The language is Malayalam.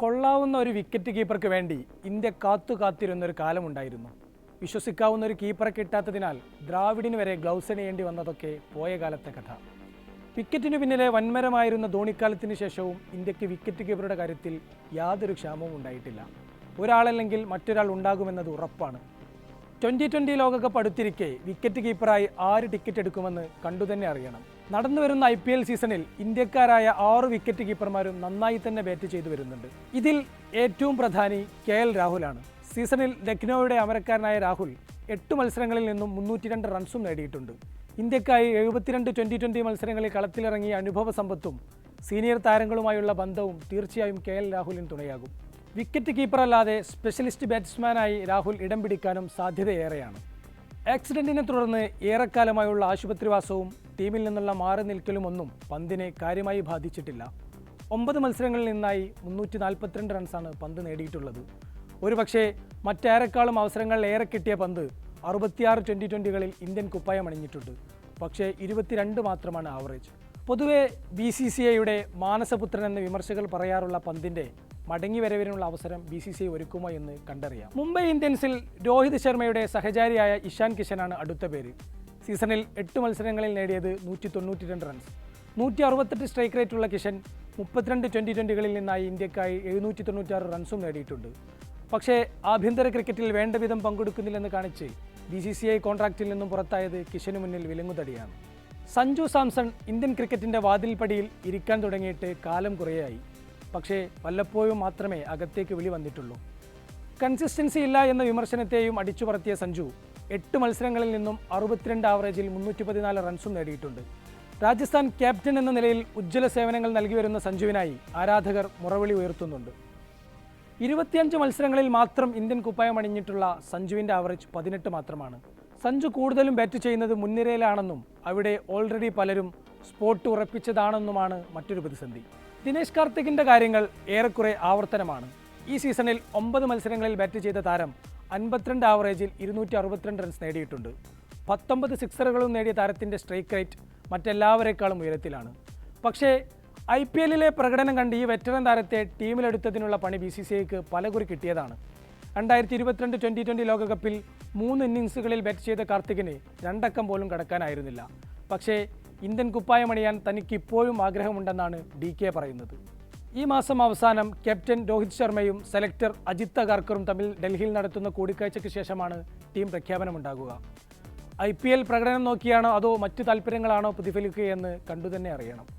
കൊള്ളാവുന്ന ഒരു വിക്കറ്റ് കീപ്പർക്ക് വേണ്ടി ഇന്ത്യ കാത്തു കാത്തിരുന്ന ഒരു കാലമുണ്ടായിരുന്നു വിശ്വസിക്കാവുന്ന ഒരു കീപ്പറെ കിട്ടാത്തതിനാൽ ദ്രാവിഡിന് വരെ ഗ്ലൗസ് അണിയേണ്ടി വന്നതൊക്കെ പോയ കാലത്തെ കഥ. വിക്കറ്റിന് പിന്നിലെ വൻമരമായിരുന്ന ധോണിക്കാലത്തിന് ശേഷവും ഇന്ത്യയ്ക്ക് വിക്കറ്റ് കീപ്പറുടെ കാര്യത്തിൽ യാതൊരു ക്ഷാമവും ഉണ്ടായിട്ടില്ല. ഒരാളല്ലെങ്കിൽ മറ്റൊരാൾ ഉണ്ടാകുമെന്നത് ഉറപ്പാണ്. ട്വന്റി ട്വന്റി ലോകകപ്പ് അടുത്തിരിക്കെ വിക്കറ്റ് കീപ്പറായി ആറ് ടിക്കറ്റ് എടുക്കുമെന്ന് കണ്ടുതന്നെ അറിയണം. നടന്നു വരുന്ന ഐ പി എൽ സീസണിൽ ഇന്ത്യക്കാരായ ആറ് വിക്കറ്റ് കീപ്പർമാരും നന്നായി തന്നെ ബാറ്റ് ചെയ്തു വരുന്നുണ്ട്. ഇതിൽ ഏറ്റവും പ്രധാനി കെ എൽ രാഹുലാണ്. സീസണിൽ ലക്നൌയുടെ അമരക്കാരനായ രാഹുൽ എട്ട് മത്സരങ്ങളിൽ നിന്നും മുന്നൂറ്റി രണ്ട് റൺസും നേടിയിട്ടുണ്ട്. ഇന്ത്യക്കായി എഴുപത്തിരണ്ട് ട്വന്റി ട്വന്റി മത്സരങ്ങളിൽ കളത്തിലിറങ്ങിയ അനുഭവ സമ്പത്തും സീനിയർ താരങ്ങളുമായുള്ള ബന്ധവും തീർച്ചയായും കെ എൽ രാഹുലിന് തുണയാകും. വിക്കറ്റ് കീപ്പറല്ലാതെ സ്പെഷ്യലിസ്റ്റ് ബാറ്റ്സ്മാനായി രാഹുൽ ഇടം പിടിക്കാനും സാധ്യതയേറെയാണ്. ആക്സിഡന്റിനെ തുടർന്ന് ഏറെക്കാലമായുള്ള ആശുപത്രിവാസവും ടീമിൽ നിന്നുള്ള മാറി നിൽക്കലും ഒന്നും പന്തിനെ കാര്യമായി ബാധിച്ചിട്ടില്ല. ഒമ്പത് മത്സരങ്ങളിൽ നിന്നായി മുന്നൂറ്റി നാൽപ്പത്തിരണ്ട് റൺസാണ് പന്ത് നേടിയിട്ടുള്ളത്. ഒരുപക്ഷേ മറ്റേറെക്കാളും അവസരങ്ങൾ ഏറെ കിട്ടിയ പന്ത് അറുപത്തിയാറ് ട്വന്റി ട്വന്റികളിൽ ഇന്ത്യൻ കുപ്പായം അണിഞ്ഞിട്ടുണ്ട്. പക്ഷേ ഇരുപത്തിരണ്ട് മാത്രമാണ് ആവറേജ്. പൊതുവെ ബി സി സി ഐയുടെ മാനസപുത്രൻ എന്ന് വിമർശകർ പറയാറുള്ള പന്തിന്റെ മടങ്ങി വരവിനുള്ള അവസരം ബി സി സി ഐ ഒരുക്കുമോ എന്ന് കണ്ടറിയാം. മുംബൈ ഇന്ത്യൻസിൽ രോഹിത് ശർമ്മയുടെ സഹചാരിയായ ഇഷാൻ കിഷനാണ് അടുത്ത പേര്. സീസണിൽ എട്ട് മത്സരങ്ങളിൽ നേടിയത് നൂറ്റി തൊണ്ണൂറ്റി രണ്ട് റൺസ് നൂറ്റി അറുപത്തെട്ട് സ്ട്രൈക്ക് റേറ്റുള്ള കിഷൻ മുപ്പത്തിരണ്ട് ട്വന്റി ട്വന്റികളിൽ നിന്നായി ഇന്ത്യക്കായി എഴുന്നൂറ്റി തൊണ്ണൂറ്റാറ് റൺസും നേടിയിട്ടുണ്ട്. പക്ഷേ ആഭ്യന്തര ക്രിക്കറ്റിൽ വേണ്ട വിധം പങ്കെടുക്കുന്നില്ലെന്ന് കാണിച്ച് ബി സി സി ഐ കോൺട്രാക്റ്റിൽ നിന്നും പുറത്തായത് കിഷന് മുന്നിൽ വിലങ്ങുതടിയാണ്. സഞ്ജു സാംസൺ ഇന്ത്യൻ ക്രിക്കറ്റിന്റെ വാതിൽപ്പടിയിൽ ഇരിക്കാൻ തുടങ്ങിയിട്ട് കാലം കുറേയായി. പക്ഷേ വല്ലപ്പോഴും മാത്രമേ അകത്തേക്ക് വിളി വന്നിട്ടുള്ളൂ. കൺസിസ്റ്റൻസി ഇല്ല എന്ന വിമർശനത്തെയും അടിച്ചു പറത്തിയ സഞ്ജു എട്ട് മത്സരങ്ങളിൽ നിന്നും അറുപത്തിരണ്ട് ആവറേജിൽ മുന്നൂറ്റി പതിനാല് റൺസും നേടിയിട്ടുണ്ട്. രാജസ്ഥാൻ ക്യാപ്റ്റൻ എന്ന നിലയിൽ ഉജ്ജ്വല സേവനങ്ങൾ നൽകി വരുന്ന സഞ്ജുവിനായി ആരാധകർ മുറവിളി ഉയർത്തുന്നുണ്ട്. ഇരുപത്തിയഞ്ച് മത്സരങ്ങളിൽ മാത്രം ഇന്ത്യൻ കുപ്പായം അണിഞ്ഞിട്ടുള്ള സഞ്ജുവിന്റെ ആവറേജ് പതിനെട്ട് മാത്രമാണ്. സഞ്ജു കൂടുതലും ബാറ്റ് ചെയ്യുന്നത് മുൻനിരയിലാണെന്നും അവിടെ ഓൾറെഡി പലരും സ്പോട്ട് ഉറപ്പിച്ചതാണെന്നുമാണ് മറ്റൊരു പ്രതിസന്ധി. ദിനേശ് കാർത്തികിന്റെ കാര്യങ്ങൾ ഏറെക്കുറെ ആവർത്തനമാണ്. ഈ സീസണിൽ ഒമ്പത് മത്സരങ്ങളിൽ ബാറ്റ് ചെയ്ത താരം അൻപത്തിരണ്ട് ആവറേജിൽ ഇരുന്നൂറ്റി അറുപത്തിരണ്ട് റൺസ് നേടിയിട്ടുണ്ട്. പത്തൊമ്പത് സിക്സറുകളും നേടിയ താരത്തിന്റെ സ്ട്രൈക്ക് റേറ്റ് മറ്റെല്ലാവരെക്കാളും ഉയരത്തിലാണ്. പക്ഷേ ഐ പി എല്ലിലെ പ്രകടനം കണ്ട് ഈ വെറ്ററൻ താരത്തെ ടീമിലെടുത്തതിനുള്ള പണി ബി സി സി ഐക്ക് പലകുറി കിട്ടിയതാണ്. രണ്ടായിരത്തി ഇരുപത്തിരണ്ട് ട്വന്റി ട്വന്റി ലോകകപ്പിൽ മൂന്ന് ഇന്നിങ്സുകളിൽ ബാറ്റ് ചെയ്ത കാർത്തികിന് രണ്ടക്കം പോലും കടക്കാനായിരുന്നില്ല. പക്ഷേ ഇന്ത്യൻ കുപ്പായമണിയാൻ തനിക്ക് ഇപ്പോഴും ആഗ്രഹമുണ്ടെന്നാണ് ഡി കെ പറയുന്നത്. ഈ മാസം അവസാനം ക്യാപ്റ്റൻ രോഹിത് ശർമ്മയും സെലക്ടർ അജിത് അഗാർക്കറും തമ്മിൽ ഡൽഹിയിൽ നടത്തുന്ന കൂടിക്കാഴ്ചയ്ക്ക് ശേഷമാണ് ടീം പ്രഖ്യാപനമുണ്ടാകുക. ഐ പി എൽ പ്രകടനം നോക്കിയാണോ അതോ മറ്റു താല്പര്യങ്ങളാണോ പ്രതിഫലിക്കുകയെന്ന് കണ്ടുതന്നെ അറിയണം.